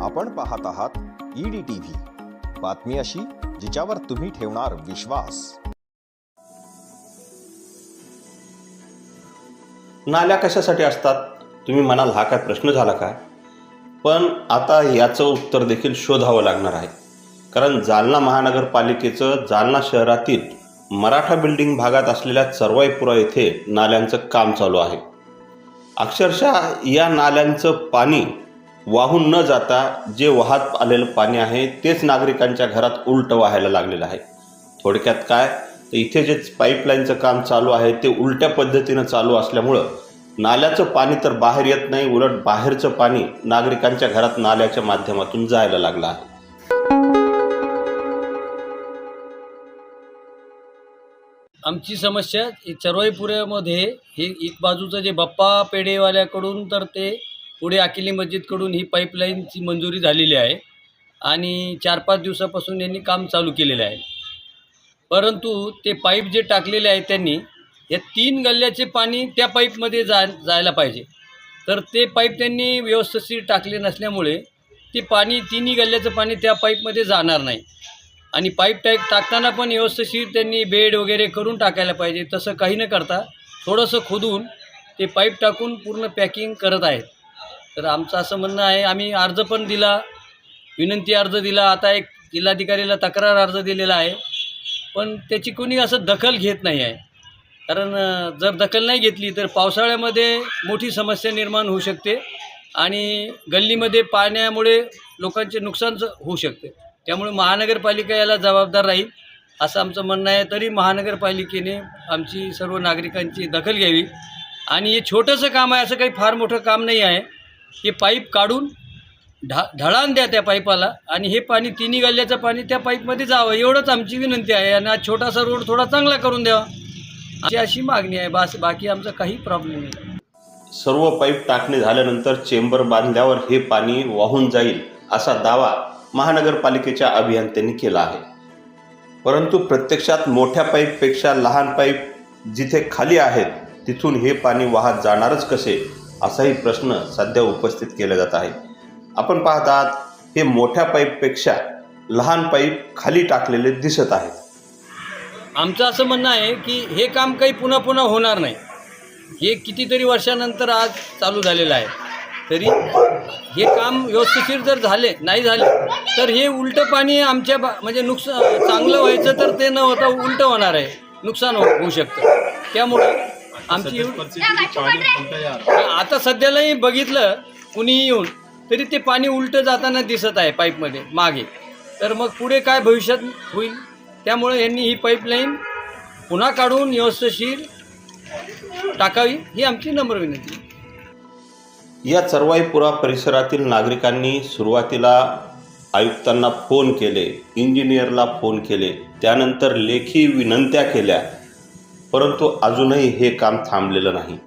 आपण पाहत आहात ईडी टीव्ही. बातमी अशी जिच्यावर तुम्ही ठेवणार विश्वास. नाल्या कशासाठी असतात? तुम्ही म्हणाल हा काय प्रश्न झाला काय? पण आता याचं उत्तर देखील शोधावं लागणार आहे. कारण जालना महानगरपालिकेचं जालना शहरातील मराठा बिल्डिंग भागात असलेल्या चरवाईपुरा येथे नाल्यांचं काम चालू आहे. अक्षरशः या नाल्यांचं पाणी वाहून न जाता जे वाहत आलेलं पाणी आहे तेच नागरिकांच्या घरात उलटं व्हायला लागलेलं आहे. थोडक्यात काय? तर इथे जे पाईपलाईनचं काम चालू आहे ते उलट्या पद्धतीनं चालू असल्यामुळं नाल्याचं पाणी तर बाहेर येत नाही उलट बाहेरचं पाणी नागरिकांच्या घरात नाल्याच्या माध्यमातून जायला लागलं आहे. आमची समस्या चरवाईपुऱ्यामध्ये हे एक बाजूचं जे बाप्पा पेढेवाल्याकडून तर ते पुढे अकिली मस्जिदकडून ही पाईपलाईनची मंजुरी झालेली आहे आणि चार पाच दिवसापासून यांनी काम चालू केलेलं आहे. परंतु ते पाईप जे टाकलेले आहे त्यांनी या तीन गल्ल्याचे पाणी त्या पाईपमध्ये जा जायला पाहिजे. तर ते पाईप त्यांनी व्यवस्थित टाकले नसल्यामुळे ते पाणी तिन्ही गल्ल्याचं पाणी त्या पाईपमध्ये जाणार नाही. आणि पाईप टाईप टाकताना पण व्यवस्थित त्यांनी बेड वगैरे करून टाकायला पाहिजे. तसं काही न करता थोडंसं खोदून ते पाईप टाकून पूर्ण पॅकिंग करत आहेत. तर आमचं असं म्हणणं आहे आम्ही अर्ज पण दिला विनंती अर्ज दिला. आता एक जिल्हाधिकारीला तक्रार अर्ज दिलेला आहे पण त्याची कोणी असं दखल घेत नाही आहे. कारण जर दखल नाही घेतली तर पावसाळ्यामध्ये मोठी समस्या निर्माण होऊ शकते आणि गल्लीमध्ये पाण्यामुळे लोकांचे नुकसान होऊ शकते. त्यामुळे महानगरपालिका याला जबाबदार राहील असं आमचं म्हणणं आहे. तरी महानगरपालिकेने आमची सर्व नागरिकांची दखल घ्यावी. आणि हे छोटंसं काम आहे असं काही फार मोठं काम नाही आहे. हे पाईप काढून ढा ढळान द्या त्या पाईपाला. आणि हे पाणी तिन्ही गल्ल्याचं पाणी त्या पाईपमध्ये जावं एवढंच आमची विनंती आहे. आणि हा छोटासा रोड थोडा चांगला करून द्यावा. अशी अशी मागणी आहे. बास बाकी आमचा काही प्रॉब्लेम नाही. सर्व पाईप टाकणे झाल्यानंतर चेंबर बांधल्यावर हे पाणी वाहून जाईल असा दावा महानगरपालिकेच्या अभियंत्यांनी केला आहे. परंतु प्रत्यक्षात मोठ्या पाईपपेक्षा लहान पाईप जिथे खाली आहेत तिथून हे पाणी वाहत जाणारच कसे? असाही प्रश्न सध्या उपस्थित केला जात आहे. आपण पाहत आहात हे मोठ्या पाईपपेक्षा लहान पाईप खाली टाकलेले दिसत आहेत आमचं असं म्हणणं आहे की हे काम काही पुन्हा पुन्हा होणार नाही. हे कितीतरी वर्षानंतर आज चालू झालेलं आहे. तरी हे काम व्यवस्थिशीर जर झाले नाही झाले तर हे उलटं पाणी आमच्या बा म्हणजे नुकसान चांगलं व्हायचं तर ते न होता उलटं होणार आहे. नुकसान हो होऊ शकतं. त्यामुळं आमची आता सध्यालाही बघितलं कुणीही येऊन तरी ते पाणी उलटं जाताना दिसत आहे पाईपमध्ये मागे. तर मग पुढे काय भविष्यात होईल? त्यामुळे यांनी ही पाईपलाईन पुन्हा काढून व्यवस्थिशीर टाकावी ही आमची नम्र विनंती. या चरवाईपुरा परिसरातील नागरिकांनी सुरुवातीला आयुक्तांना फोन केले इंजिनियरला फोन केले त्यानंतर लेखी विनंत्या केल्या परंतु अजूनही हे काम थांबलेलं नाही.